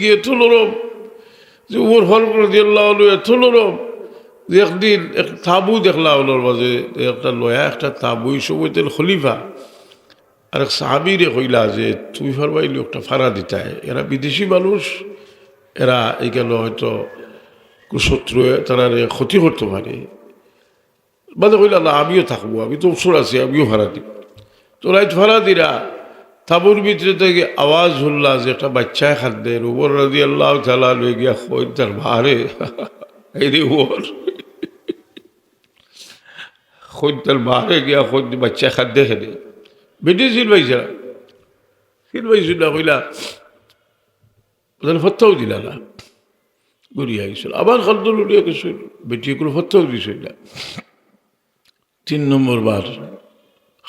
গিয়ে এত নরম যে উমর ফারুক রাজিয়াল্লাহ আলু এত নরম যে একদিন এক তাবু দেখলা ওনার মাঝে একটা লয়া, একটা তাবু, এই সময় তেল খলিফা। আর এক সাহাবিরে কইলা যে, তুমি ফারবাইলি একটা ফাড়া দিতায়, এরা বিদেশি মানুষ, এরা গেল হয়তো কুশত্রু, তারা ক্ষতি করতে পারে। বাদে কইলা, না, আমিও থাকব, আমি তো অবসর আছি, আমিও ভাড়া দিব। তো রাইত ভাড়া দিরা তাবুর ভিতরে থেকে আওয়াজ হল্লা যে একটা বাচ্চায় খাদ্যের উপর রাজি আল্লাহ চালা লয়ে গিয়া কই তার ভারে এই রে ওর খোঁজ তার ভারে গিয়া খোঁজ বাচ্চা খাদ্যে খেলে। বেটে ছিল ভাইছা সিল ভাইছিল না কইলা, ওদের ফত্তাও দিলা না। গড়িয়া গেছিল। আবার খাদ্য লুড়িয়া গেছিল। বেটি কোনো ফত্তাও দিছিল তিন নম্বর বার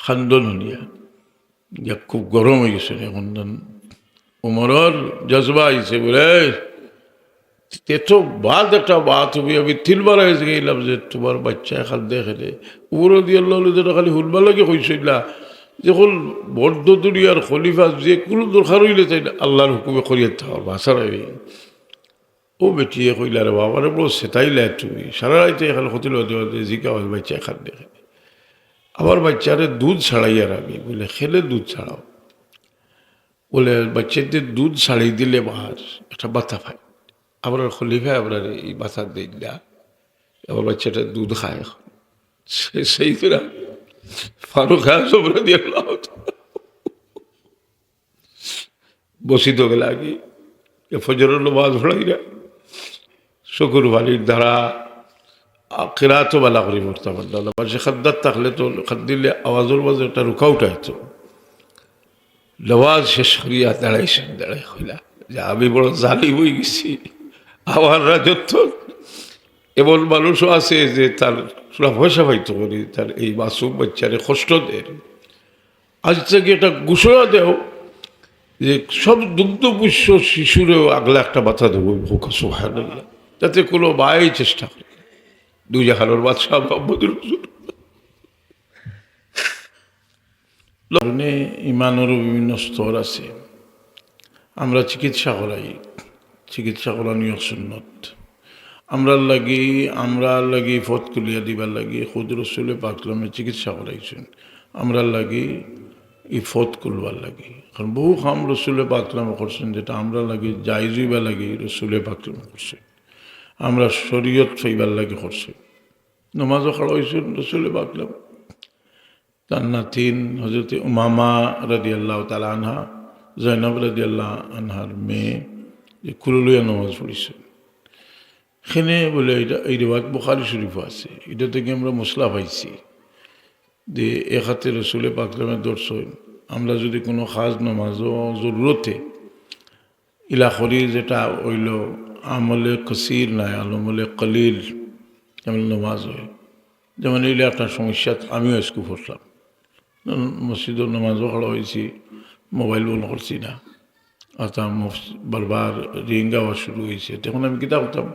খান্দন হলিয়া যা খুব গরম হয়ে গেছে এখন উমরর জজবা আইছে বলে এত বাদ একটা বাত তুমি আমি তিনবার হয়েছে গেলাম যে তোমার বাচ্চা খাল দেখে উমর দিয়ে যেটা খালি হুলবা লাগে কইসইলা যখন বদ্ধ দুনিয়ার খলিফা যে কোনো দরকার হইলে তাই আল্লাহর হুকুমে করিয়ে থাকার ভাষা রাখবি ও বেটিয়ে কইলা রে বাবা রে বড় সেটাইলে তুমি সারা রাইতে এখানে হতিল জিকা হয় বাচ্চা খাল দেখে আবার বাচ্চারে দুধ ছাড়াইয়া রাখবি বলে, খেলে দুধ ছাড়াও। বলে বাচ্চাদের দুধ ছাড়িয়ে দিলে বাহার একটা বাতা পায় আবার খলিফা আপনার এই বাতা দিলা আবার বাচ্চাটা দুধ খায় সে- সেই করে ফারুক খায় সবরা দিয়ে বসিত গেলে আগে ফজরের নমাজ পড়াইরা শুকুর বালির দ্বারা কেরাতো বালা করে আল্লাহ পাশে খাদ্দার থাকলে তো খাদ দিলে আওয়াজের মাঝে একটা রুখা উঠাইতো নওয়াজ শেষ করিয়া দাঁড়াইছেন দাঁড়াই হইলা যে আমি বড় জালি বই গেছি, আমার রাজত্ব। এমন মানুষও আছে যে তার সুরা পয়সা পাইতো করি তার এই মাসুম বাচ্চারে কষ্ট দেয় আজ থেকে এটা ঘোষণা দেও যে সব দুগ্ধপুষ্য শিশুরেও আগলা একটা বাতা দেবো হোক সোহান যাতে কোনো মাই চেষ্টা করে। দুই বাদশাহ মোহাম্মদুর রসুল ইমানেরও বিভিন্ন স্তর আছে। আমরা চিকিৎসা করাই। চিকিৎসা করা নিয়োগ সুন্নত। আমরা লাগি আমরা লাগি ফত কুলিয়া দিবার লাগি, খুদ রসুলে পাকলামে চিকিৎসা করাইছেন। আমরা লাগি ই ফত কুলবার লাগি। কারণ বহু খাম রসুলে পাকলামে করছেন, যেটা আমরা লাগি জাইজুইবা লাগি রসুলে পাকলামে করছেন। আমরা শরীয়ত ফাইবার লাগে করছি। নমাজও খাড়া হয়েছেন রসুলে পাকলাম তার নাতিন হজরত উমামা রাদি আল্লাহ তালা আনহা জৈনব রাদি আল্লাহ আনহার মেয়ে, যে কুলুলিয়া নমাজ পড়েছেন সেখানে বলে এটা এই রেওয়াজ বুখারি শরীফ আছে। এটা থেকে আমরা মশলা পাইছি যে এক হাতে রসুলে পাকলামের দর্শন আমরা যদি কোনো খাজ নমাজও জরুরতে ইলাখরি যেটা হইল আমলে কসির নাই, আলমলে কলিল, যেমন নমাজ হয়। যেমন এইলে আপনার সমস্যা, আমিও স্কুল পড়লাম মসজিদের নমাজও খড়া হয়েছি, মোবাইল বন্ধ করছি না। অর্থাৎ বারবার রিং গাওয়া শুরু হয়েছে। তখন আমি কিতা করতাম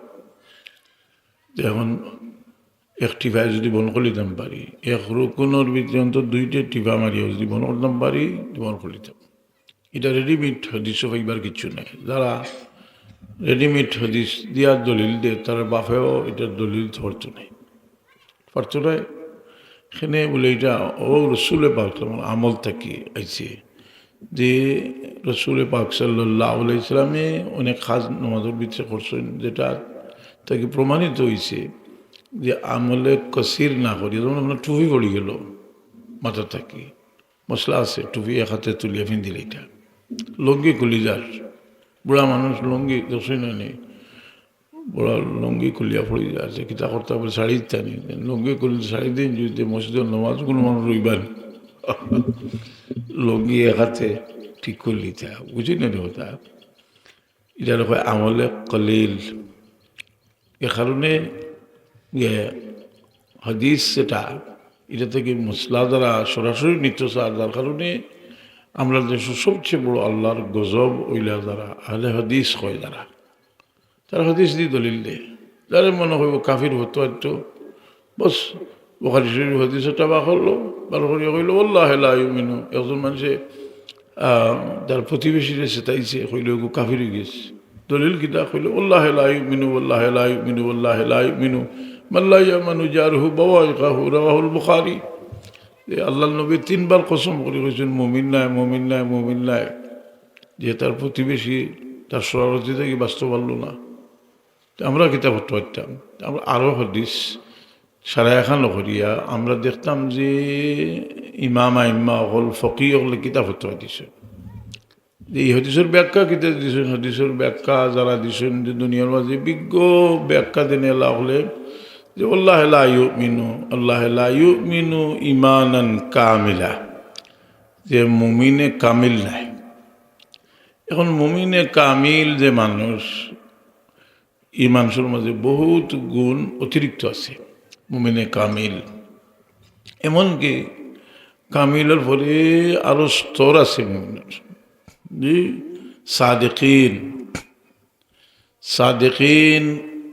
এখন এক টিফায় যদি বন করিতাম পারি এক রুকুনের ভিতরে অন্তত দুইটা টিফা মারিয়া যদি বন করতাম পারি বন করিতাম এটা রেডিমেড হদিসও পাইবার কিছু নাই। যারা রেডিমেড হদিস দিয়ার দলিল দিয়ে তারা বাপেও এটার দলিল ধরতো নাই পারতো নাই এখানে বলে এটা, ও রসুলে পাক আমল থাকি আইছে যে রসুলে পাক সাল্লাহ ইসলামে অনেক খাস নমাজের ভিতরে করছেন যেটা তাকে প্রমাণিত হয়েছে যে আমলে কসির না করি যেমন আপনার টুপি পড়ি গেল মাথা থাকি, মশলা আছে, টুপি এক হাতে তুলিয়া ফিন্দিল এটা, লঙ্গি কুলিজার বুড়া মানুষ লুঙ্গি দোষই না নেই বুড়া লুঙ্গি খুলিয়া পড়ি আছে, কিতা করতে হবে শাড়ি ইত্যাদি লুঙ্গি খুলি শাড়ি দিন যদি মসজিদের নমাজ কোনো মানুষ রইবার লুঙ্গি হাতে ঠিক করলি তা বুঝি না কথা এটা হয় আমলে কলিল। এ কারণে হদিস সেটা এটা থেকে মশলা দ্বারা সরাসরি নিত্য সার যার কারণে আমরা দেশের সবচেয়ে বড় আল্লাহর গজব ওইলা দ্বারা আহলে হদিস হয় দ্বারা তারা হদিস দিয়ে দলিল দেয়। যারা মনে হইব কাফির হতো একটু, বস, বোখারি হদিস একটা বা করল, ভালো করিয়া কইলো আল্লাহ মিনু একজন মানুষে তার প্রতিবেশীরে সেটাইছে কইলে কাফির হয়ে গেছে। দলিল কিতা? কইল আল্লাহ মিনু আল্লাহ লাই মিনু আল্লাহ মিনু মাল্লাইয়া মানু জারহু বাবাহু রাহুল বুখারি। আল্লাহ নবী তিনবার কসম করে কইছেন, মমিন নাই মমিন নাই মমিন নাই। যে তার প্রতিবেশী, তার সরারতি থেকে বাঁচতে পারল না। আমরা কিতাব পারতাম। আমরা আরও হদিস, সারা এখান করিয়া আমরা দেখতাম যে ইমামা ইম্মা হল ফকি হলে কিতাব হতে দিছে যে এই হদিসের ব্যাখ্যা কিতাব দিছেন, হদিসের ব্যাখ্যা যারা দিছেন যে দুনিয়ার মাঝে বিজ্ঞ ব্যাখ্যা দিনে এলা হলে যে আল্লাহ মিনু আল্লাহ মিনু ইমানান কামিলা। যে মুমিনে কামিল নাই। এখন মুমিনে কামিল যে মানুষ এই মানুষের মাঝে বহুত গুণ অতিরিক্ত আছে, মুমিনে কামিল। এমনকি কামিলের পরে আরও স্তর আছে মুমিনের সাদেকিন। সাদেকিন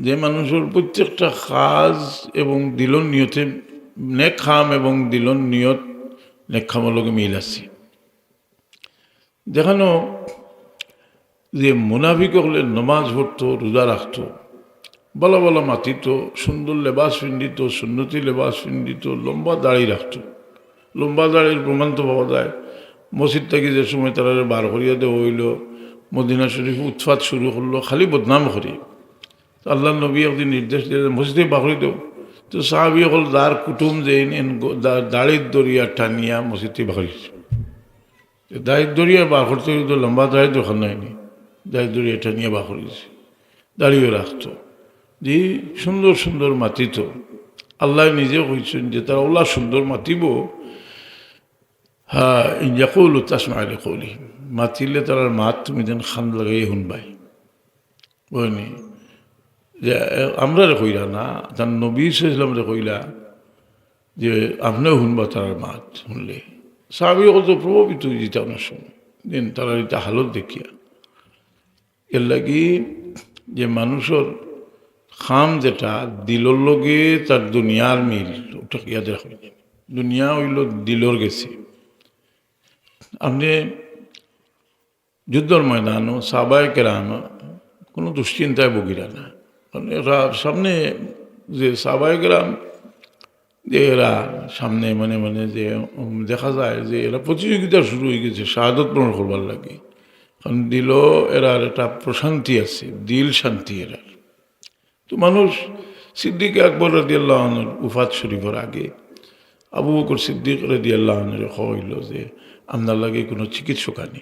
যে মানুষের প্রত্যেকটা কাজ এবং দিলন নিয়তে নেক খাম এবং দিলন নিয়ত নেক খামের লগে মিল আছে। দেখানো যে মুনাফিক হলে নমাজ পড়তো, রোজা রাখতো, বলা বলা মাতিত সুন্দর লেবাস পিন্ডিত সুন্নতি লেবাস পিন্ডিত লম্বা দাড়ি রাখতো। লম্বা দাড়ির প্রমাণ তো পাওয়া যায়। মসজিদ থেকে যে সময় তারা বার করিয়া দেওয়া হইল, মদিনা শরীফ উৎপাত শুরু করল, খালি বদনাম করি। আল্লাহ নবী একদিন নির্দেশ দিয়ে মসজিদে দেও। তো সাহাবি হল দার কুটুম যে দাড়ির দরিয়া টানিয়া মসজিদে বাকরিছে দাড়ির দরিয়া বার করতে তো লম্বা দাড়ি দোকান হয়নি। দাড়ির দরিয়া টানিয়া বার করেছে দাঁড়িয়ে রাখতো। যে সুন্দর সুন্দর মাতিত আল্লাহ নিজে কইছেন যে তারা ওলা সুন্দর মাতিব হ্যাঁ ইয়াকুল তাসমাইলে কৌলি মাতিলে তার মাত তুমি যেন খান লাগাই শুনবাই বুঝনি যে আমরা রে কইলা না, তার নবী ইসলাম রে কইলা যে আপনিও শুনবা তার মাত শুনলে। সাহাবি কত প্রভাবিত অনেক সময়। দিন তারা এটা হালত দেখিয়া। এর লাগি যে মানুষের খাম যেটা, দিলর লগে তার দুনিয়ার মিল, ওটা ইয়াদ রাখবেন দুনিয়া হইল দিলর গেছে। আপনি যুদ্ধর ময়দানও সাবায় কেরাম কোনো দুশ্চিন্তায় বগিরা না। এরা সামনে যে সাবায় গ্রাম যে এরা সামনে মানে মানে যে দেখা যায় যে এরা প্রতিযোগিতা শুরু হয়ে গেছে, শাহাদত পূরণ করবার লাগে। কারণ দিল এরার একটা প্রশান্তি আছে, দিল শান্তি এরার। তো মানুষ সিদ্দিক আকবর রাদি আল্লাহনের উফাত শরীফের আগে আবু বকর সিদ্দিক রাদি আল্লাহনের হইল যে আপনার লাগে কোনো চিকিৎসক আনি।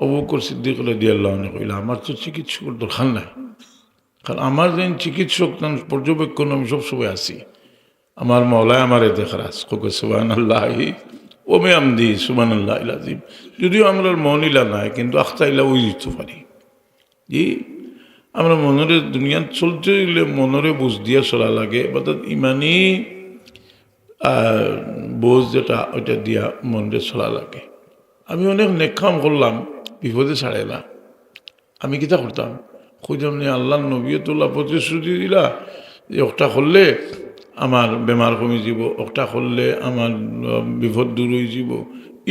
আবু বকর সিদ্দিক রাদি আল্লাহনে কইল, আমার তো চিকিৎসকের দরকার নাই। কারণ আমার যেন চিকিৎসক, তার পর্যবেক্ষণ আমি সবসময় আছি। আমার মলায় আমার দেখার আস কোকে সুবান আল্লাহি ওমে আমদি সুবান আল্লাহ আজিম যদিও আমরা মনিলা নাই, কিন্তু আখতাইলা ওই দিতে পারি। জি, আমরা মনরে দুনিয়া চলতে গেলে মনরে বুঝ দিয়া চলা লাগে তার ইমানই বোঝ যেটা, ওইটা দিয়া মনরে চলা লাগে। আমি অনেক নেকাম করলাম, বিপদে ছাড়াইলাম। আমি কিতা করতাম? খুঁজাম নি আল্লাহ নবী তোলা প্রতিশ্রুতি দিলা, যে একটা করলে আমার বেমার কমে যাব, একটা করলে আমার বিপদ দূর হয়ে যাব।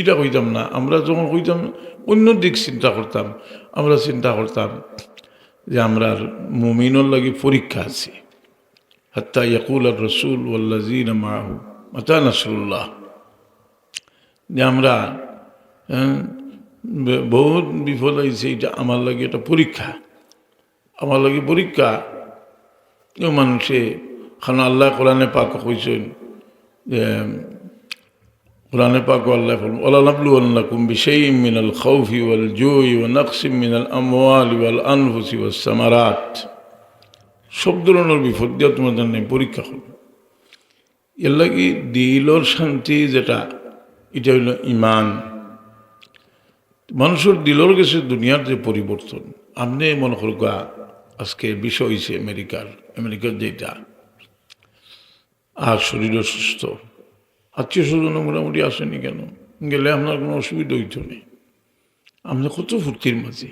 এটা কইতাম না। আমরা যখন কইতাম, অন্য দিক চিন্তা করতাম, আমরা চিন্তা করতাম যে আমরা মুমিনের লাগি পরীক্ষা আছে। হাত্তা ইয়াকুল আর রসুল ওল্লাজিন মাহু মাতা নাসরুল্লাহ। যে আমরা বহুত বিপদ আইছে, এটা আমার লাগে এটা পরীক্ষা। আমার লাগে পরীক্ষা। মানুষে খানা আল্লাহ কোরআনে পাক কইছেন যে, কোরআনে পাক আল্লাহ ওলা নাবলু আল্লাকুম বিশাই মিনাল খাউফি ওয়াল জুই ওয়া নাকসিম মিনাল আমওয়াল ওয়াল আনফুসি ওয়াস সামারাত। সব ধরনের বিপদ দিয়ে তোমাদের নেই পরীক্ষা হল এর লাগি দিলর শান্তি যেটা, এটা হইল ইমান মানুষের দিলর গেছে দুনিয়ার যে পরিবর্তন, আপনি মনে করগা আজকে বিষয় হয়েছে আমেরিকার আমেরিকার যেটা। আর শরীর অসুস্থ আত্মীয় স্বজন মোটামুটি আসেনি কেন? গেলে আপনার কোনো অসুবিধা হইত নেই আপনার কত ফুর্তির মাঝে।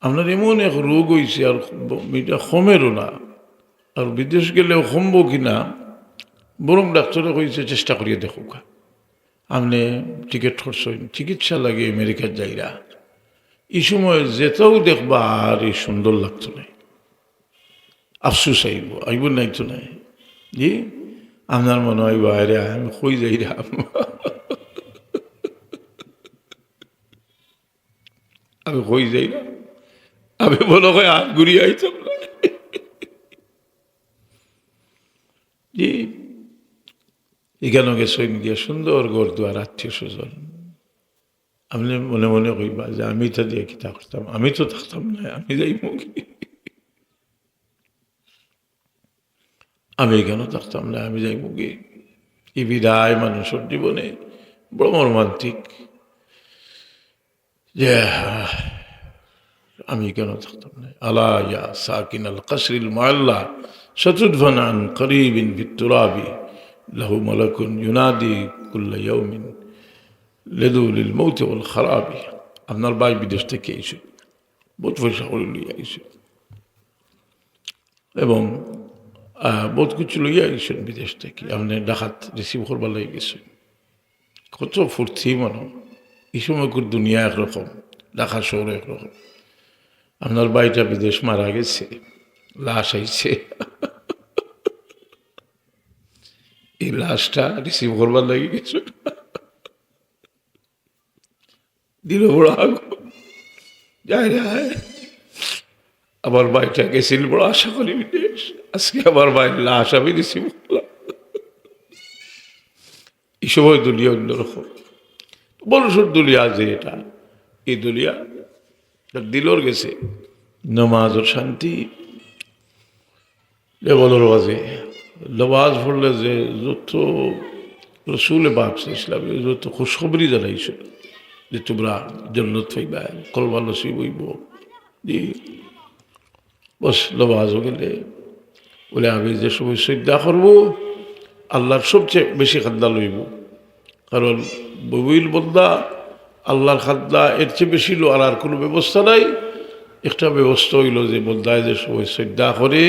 আপনার এমন এক রোগ হয়েছে আর এটা কমেরও না। আর বিদেশ গেলেও কমব কিনা, বরং ডাক্তারে কইছে, চেষ্টা করিয়ে দেখুক আপনি টিকিট করছেন চিকিৎসা লাগে আমেরিকার যাইরা এই সময় যেতেও দেখবা আর এই সুন্দর লাগতো না আফসুস আইব আইব নাই তো নাই। জি, আপনার মনে হয় বাইরে আমি, কই যাই আমি? কই যাই না? আমি বলো হয় হাত ঘুরিয়ে আইতাম জি এখানে গিয়ে সুন্দর গড় দুয়ার আত্মীয় স্বজন। আপনি মনে মনে কইবা যে আমি তো দিয়ে কিতা করতাম আমি তো থাকতাম না আমি যাই মুখি আমি কেন থাকতাম না আমি যাই মুখি এই বিদায় মানুষের জীবনে বড় মর্মান্তিক যে আমি কেন থাকতাম না আলা ইয়া সাকিন আল কসরিল মাল্লা শতুদ্ভন আন করিবিন বিত্তুরাবি লাহু মালাকুন ইউনাদি কুল্লা ইয়াউমিন লেদুলিল মৌতে ওল খারাপি আপনার ভাই বিদেশ থেকে এসে বহুত পয়সা করে লইয়া আইসে এবং বহুত কিছু লইয়া আইসেন বিদেশ থেকে। আপনি ডাকাত রিসিভ করবার লাগে গেছেন। কত ফুর্তি মনে। এই সময় করে দুনিয়া একরকম, ঢাকা শহর একরকম। আপনার বাড়িটা বিদেশ মারা গেছে, লাশ আইছে। এই লাশটা রিসিভ করবার লাগে গেছে দিল বড় আগুন যায় যায় আমার ভাইটা গেছিল বড় আশা করি বিদেশ আজকে আমার ভাই লাশ আমি রিসিভ করলাম এই সময় দুনিয়া অন্যরকম। বলসুর দুলিয়া যে এটা, এই দুলিয়া দিলর গেছে। নমাজর শান্তি লেবলর বাজে নমাজ পড়লে যে যত রসুলে বাপসে ইসলামে যত খুশখবরি জানাইছিল যে তোমরা জন্নত পাইবা, কলবা নসিব হইব। জি বস নমাজও গেলে বলে আমি যে সময় শ্রদ্ধা করব, আল্লাহর সবচেয়ে বেশি খাদ্যা লইব। কারণ ববিল বন্দা আল্লাহর খাদ্যা এর চেয়ে বেশি লো আর আর কোনো ব্যবস্থা নাই। একটা ব্যবস্থা হইল যে বন্দায় যে সময় শ্রদ্ধা করে,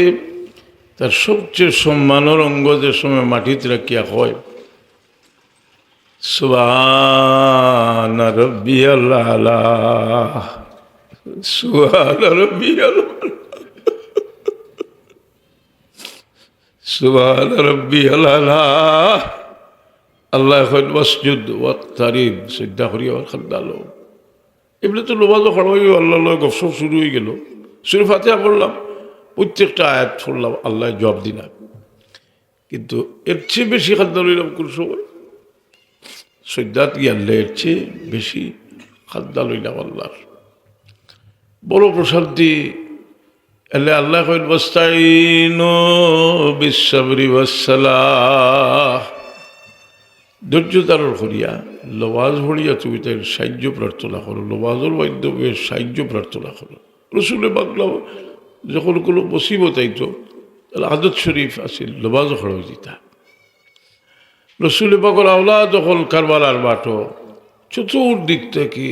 তার সবচেয়ে সম্মানের অঙ্গ যে সময় মাটিতে রাখিয়া হয় সুবান রব্বি আল্লাহ সুবান রব্বি আল্লাহ সুবান রব্বি আল্লাহ এখন মসজিদ ওয়াক্তারিব শ্রদ্ধা করি আমার খান্দালো এমনি তো লোবাজ খড়াই আল্লাহ গসব শুরু হয়ে গেল। শুরু ফাতেহা পড়লাম, প্রত্যেকটা আয়াত পড়লাম, আল্লাহ জবাব দিলাম কিন্তু এর চেয়ে বেশি খাদ্য লইলাম কোন সময়? সৈদাত এর চেয়ে বেশি খাদ্য লইলাম আল্লাহর। বড় প্রশান্তি। এলে আল্লাহ কইল বস্তাইন বিশ্বরি বসালাহ ধৈর্য ধারণ করিয়া লবাজ ভরিয়া তুমি তাই সাহায্য প্রার্থনা করো। লবাজের মাধ্যমে সাহায্য প্রার্থনা করো। রসুলে বাংলা যখন কোনো মুসিবত আইতো, তাহলে আদত শরীফ আছিল লবাজও খড় দিতা রসুলে বাকর আওলা যখন কারবালার বাটো চতুর্দিক থেকে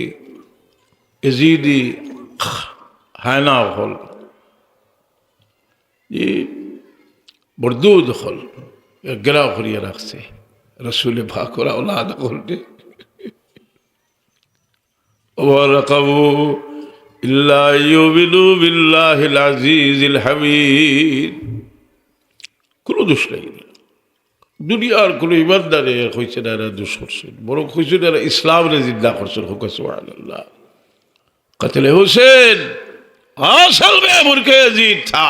এজিদি হায়না হল যে বরদুদ হল গেরাও করিয়া রাখছে রসুলে ভাকর আওলাদ করতে ورقبوا إلا يؤمنوا بالله العزيز الحميد কোনো দোষ নাই দুনিয়ার কোনো ইমানদারে হয়েছে না এরা দোষ করছেন বরং হয়েছে না এরা ইসলামরে জিন্দা করছেন হুকা সুবহানাল্লাহ কতলে হোসেন असल में मुल्क अजीत था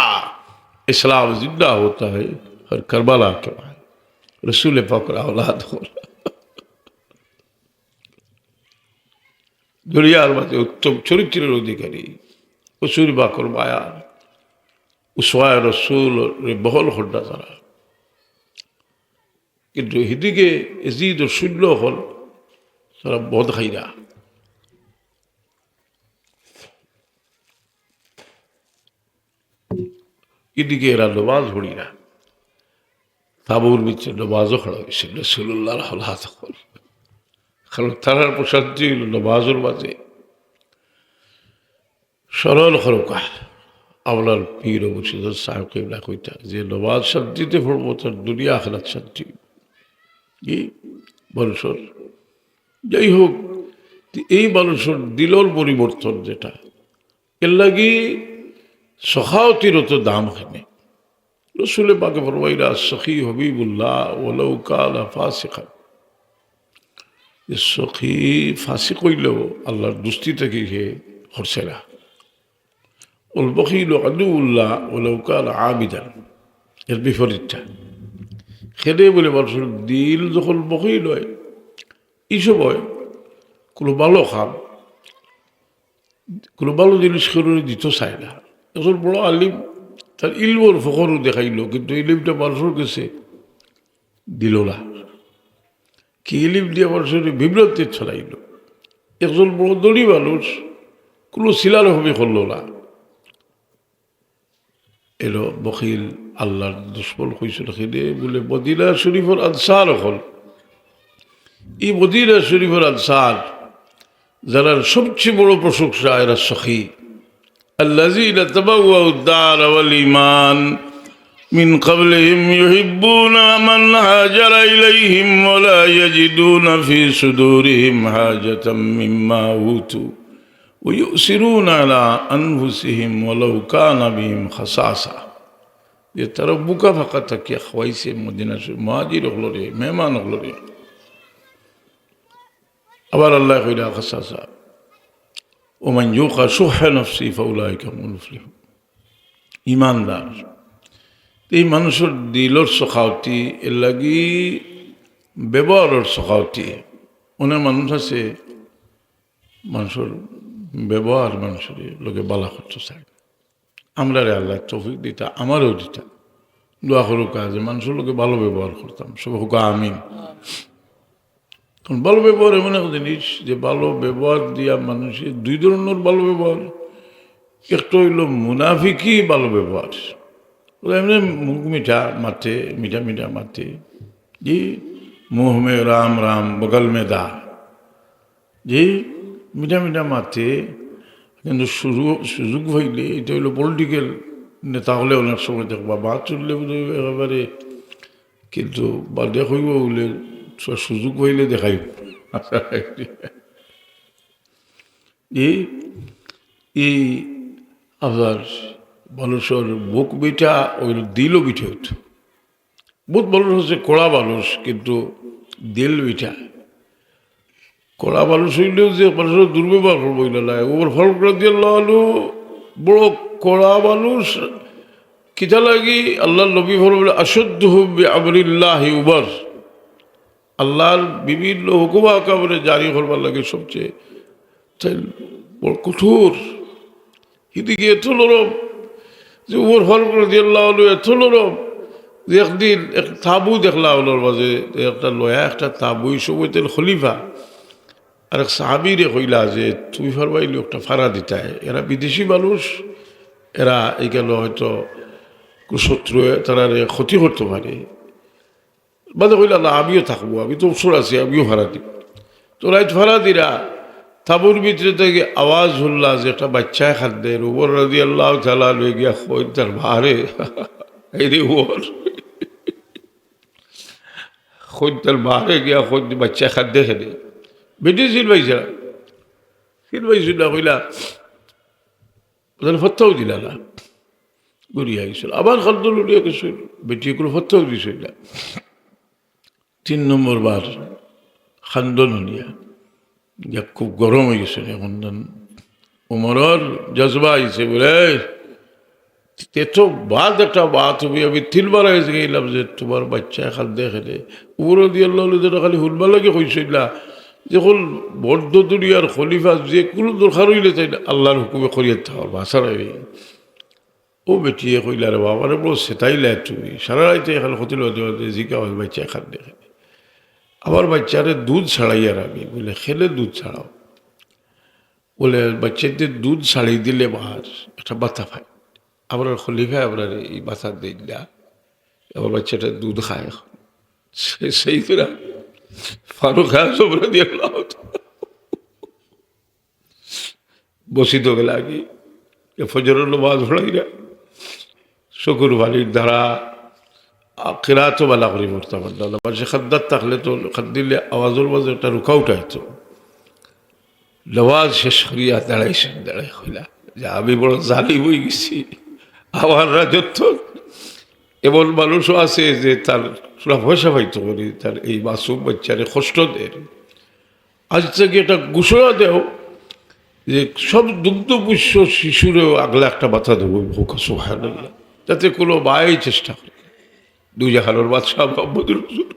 इस्लाम जिंदा होता है हर करबला के बाद रसूल फकर औलाद हो দুনিয়ার মাঝে উত্তম চরিত্রের অধিকারী রসুল বাকর মায়া উসওয়ায় রসুল বহল হড্ডা তারা কিন্তু সেদিকে এজিদ শূন্য হল, তারা বধ খাইরা এদিকে এরা নমাজ ভরিরা তাবুর বিচ্ছে নমাজও খড়া হয়েছিল রসুল্লাহর হলাত হল। কারণ তারার প্রশান্তি হইল নমাজের মাঝে। সরল খরকা আপনার পীর মুর্শিদ সাহেব কেবলা কইতা যে নমাজ শান্তিতে পড়ব, তার দুনিয়া আখরাত শান্তি। কি? বলসর যাই হোক এই মানুষের দিলর পরিবর্তন যেটা, এর লাগি সখাওতিরত দাম হেনে রসুলে পাকে ফরমাইরা সখী হবিবুল্লাহ ওলাউ কালা ফাসিকা সখী ফাঁসি কইলেও আল্লাহর দুস্তি থেকে সে হরসেরা ওল বকিল আদুল্লাহ ওলাউ কালা আবিদান এর বিপরীতটা। খেদে বলে মানুষের দিল যখন বকিল হয় এইসব সময় কোনো ভালো খাম কোনো ভালো জিনিস করে দিত চায় না। এখন বড় আলিম, তার ইলমর ফখরও দেখাইল, কিন্তু ইলিমটা মানুষের কাছে দিল না। কি ইলিম দিয়ে মানুষের বিভ্রান্তি ছড়াইল। একজন বড় দড়ি মানুষ কোনো শিলার হবে করল না। এলো বকিল আল্লাহর দুশ্মন হয়েছিল খেদে বলে মদিনা শরীফর আনসার হল এই মদিনা শরীফর আনসার যারা সবচেয়ে বড় প্রশংসা এরা সখী الذين تبوأوا الدار والإيمان من قبلهم يحبون من هاجر إليهم ولا يجدون في صدورهم حاجة مما أوتوا ويؤثرون على أنفسهم ولو كان بهم خصاصة يتربك فقط يا خويس مدينة مهاجر أغلوري مهمان أغلوري আবার আল্লাহ কইরা খাসা ওমান ইউকা সুহা নফসি ফাউলাইকা মুলফলিহ ইমানদার এই মানুষের দিলর সখাওতি এর লাগি ব্যবহারের সখাওতি অনেক মানুষ আছে মানুষের ব্যবহার মানুষের লোকে বালা করতে চায় আমরা রে আল্লাহ তৌফিক দিতা, আমারও দিতা। দোয়া করুক কাজে মানুষের লোকে ভালো ব্যবহার করতাম। সব হোক আমিন। কারণ ভালো ব্যবহার এমন এক জিনিস যে ভালো ব্যবহার দিয়া মানুষের দুই ধরনের ভালো ব্যবহার। একটা হইল মুনাফিকই ভালো ব্যবহার। এমনি মুখ মিঠা মাথে মিঠা মিঠা মাথে জি মুহ মে রাম রাম, বগল মে দা। জি মিঠা মিঠা মাথে কিন্তু সুযোগ সুযোগ হইলে এটা হইল পলিটিক্যাল নেতা হলে অনেক সময় দেখবা বাদ চললে একেবারে কিন্তু বাদে হইব বলে সুযোগ হইলে দেখাইব এই এই আপনার মানুষের বুক বিটা ওই দিলও বিঠে হতো বহুত মানুষ হচ্ছে কড়া মানুষ, কিন্তু দিল বিঠা কড়া মানুষ হইলেও যে মানুষের দুর্ব্যবহার করব না ওর ফল করে দিয়ে আলু বড় কড়া মানুষ। কিতা লাগি? আল্লাহ নবী ফল বলে আশুদ্ধ হুবি আমরিল্লাহ উবার আল্লাহর বিভিন্ন হুকুমা কামড়ে জারি করবার লাগে সবচেয়ে। বড় কঠোর। এদিকে এত নরম যে উপর ফল করে দিয়ে আল্লাহ এত নরম যে একদিন এক তাবু দেখলা ওনার মাঝে। একটা নয়া একটা তাবু। সময় তেল খলিফা। আর এক সাহাবিরে কইলা যে, তুমি ফারবাইলি একটা ফাড়া দিতায়। এরা বিদেশি মানুষ, এরা গেল হয়তো শত্রু তারা ক্ষতি করতে পারে। বাদে কইলা, না, আমিও থাকব, আমি তো অবসর আছি, আমিও ভাড়া দিব। তো রাইত ভাড়া দিরা, তাবুর ভিতরে থেকে আওয়াজ হল্লা যে একটা বাচ্চায় খাদ্যের ওবর রাজি আল্লাহ চালা লয়ে গিয়া কই তার ভারে এই ওর খোঁজ তার বাহারে গিয়া খোঁজ বাচ্চা খাদ্যে খেলে বেটি ছিল। পাইছা সিল পাইছিল কইলা ফত্তাও দিলা না। গড়িয়া গেছিল। আবার খাদ্য লড়িয়া গেছিল বেটি এগুলো ফত্তাও দিছিল তিন নম্বর বার খান্দন হলিয়া যা খুব গরম হয়ে গেছে এখন উমরর জজবা আইছে বলে, তেতো বাদ একটা বাত হবে, আমি তিনবার হয়েছে গেলাম যে তোমার বাচ্চা খাদ্য খেলে। উপর দিয়ে খালি শুনবা লাগে কইসইলা যখন বদ্ধ দুনিয়ার খলিফা যে কোনো দরকার হইলে তাই আল্লাহর হুকুমে করিয়ে থাকার ভাষা রাখবে ও বেটিয়ে কইলা রে বাবারে বড় সেটাইলে তুমি। সারা রাইতে এখানে ক্ষতিল জিকা হয়, বাচ্চা খাদ্য খেলে আবার বাচ্চারে দুধ ছাড়াইয়া রাখবি বলে, খেলে দুধ ছাড়াও। বলে বাচ্চাদের দুধ ছাড়িয়ে দিলে বাহার একটা বাতা পায়। আপনার খলিফা আপনার এই বাতা দিলা আবার বাচ্চাটা দুধ খায় সেই ফেরা ফারুক খায় সবরা দিয়ে বসিত গেলে আগে ফজরের মাছ ভরাইরা শকুর বালির দ্বারা কেরাতো বেলা করে পড়তাম পারছে খাদ্দার থাকলে তো খাদ দিলে আওয়াজের মাঝে একটা রুখা উঠাইতো লওয়াজ শেষ করিয়া দাঁড়াইছেন দাঁড়াই হইলা যে আমি বড় জালি হয়ে গেছি আমার রাজত্ব এমন মানুষও আছে যে তার সুরা পয়সা পাইতে পারি তার এই মাসুম বাচ্চারে কষ্ট দেয় আজ থেকে এটা ঘোষণা দেও যে সব দুগ্ধপুষ্য শিশুরেও আগলা একটা মাথা দেবো হোক সোহান যাতে কোনো মায়ের চেষ্টা করে। দুই জাহানোর বাদশাহ মোহাম্মদুর রসুল।